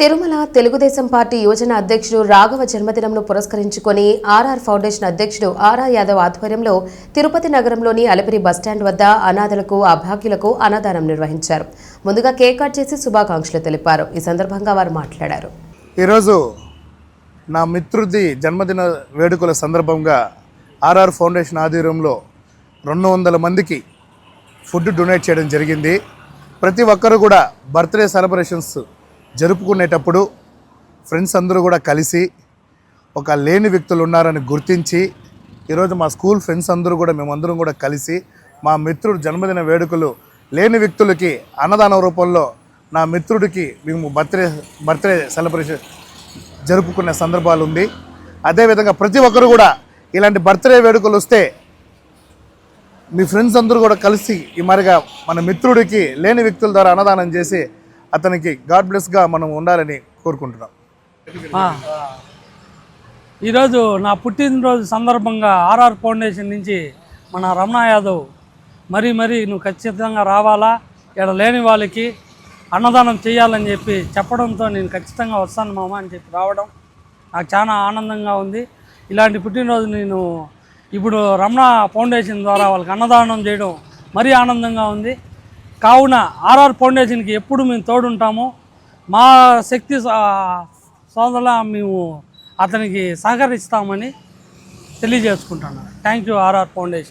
Tirumala Telugu Desam party యువజన అధ్యక్షుడు రాఘవ జన్మదినంను పురస్కరించుకొని ఆర్ఆర్ ఫౌండేషన్ అధ్యక్షుడు ఆర్ఆర్ యాదవ్ ఆధ్వర్యంలో తిరుపతి నగరంలోని అలిపిరి బస్టాండ్ వద్ద అనాథలకు అభాగ్యులకు అన్నదానం నిర్వహించారు. ముందుగా కేక్ కట్ చేసి శుభాకాంక్షలు తెలిపారు. ఈ సందర్భంగా వారు మాట్లాడారు. ఈరోజు నా మిత్రుడి జన్మదిన వేడుకల సందర్భంగా ఆర్ఆర్ ఫౌండేషన్ ఆధ్వర్యంలో రెండు వందల మందికి ఫుడ్ డొనేట్ చేయడం జరిగింది. ప్రతి ఒక్కరు కూడా బర్త్డే సెలబ్రేషన్స్ జరుపుకునేటప్పుడు ఫ్రెండ్స్ అందరూ కూడా కలిసి ఒక లేని వ్యక్తులు ఉన్నారని గుర్తించి ఈరోజు మా స్కూల్ ఫ్రెండ్స్ అందరూ కూడా మేమందరం కూడా కలిసి మా మిత్రుడు జన్మదిన వేడుకలు లేని వ్యక్తులకి అన్నదానం రూపంలో నా మిత్రుడికి మేము బర్త్డే బర్త్డే సెలబ్రేషన్ జరుపుకునే సందర్భాలు ఉంది. అదేవిధంగా ప్రతి ఒక్కరు కూడా ఇలాంటి బర్త్డే వేడుకలు వస్తే మీ ఫ్రెండ్స్ అందరూ కూడా కలిసి ఈ మరిగా మన మిత్రుడికి లేని వ్యక్తుల ద్వారా అన్నదానం చేసి అతనికి గాడ్ బ్లెస్గా మనం ఉండాలని కోరుకుంటున్నాం. ఈరోజు నా పుట్టినరోజు సందర్భంగా ఆర్ఆర్ ఫౌండేషన్ నుంచి మన రమణ యాదవ్ మరీ మరీ నువ్వు ఖచ్చితంగా రావాలా? ఇక్కడ లేని వాళ్ళకి అన్నదానం చేయాలని చెప్పి చెప్పడంతో నేను ఖచ్చితంగా వస్తాను మామ అని చెప్పి రావడం నాకు చాలా ఆనందంగా ఉంది. ఇలాంటి పుట్టినరోజు నేను ఇప్పుడు రమణ ఫౌండేషన్ ద్వారా వాళ్ళకి అన్నదానం చేయడం మరీ ఆనందంగా ఉంది. కావున ఆర్ఆర్ ఫౌండేషన్కి ఎప్పుడు మేము తోడుంటాము మా శక్తి సోదరుల మేము అతనికి సహకరిస్తామని తెలియజేసుకుంటున్నాను. Thank you RR foundation.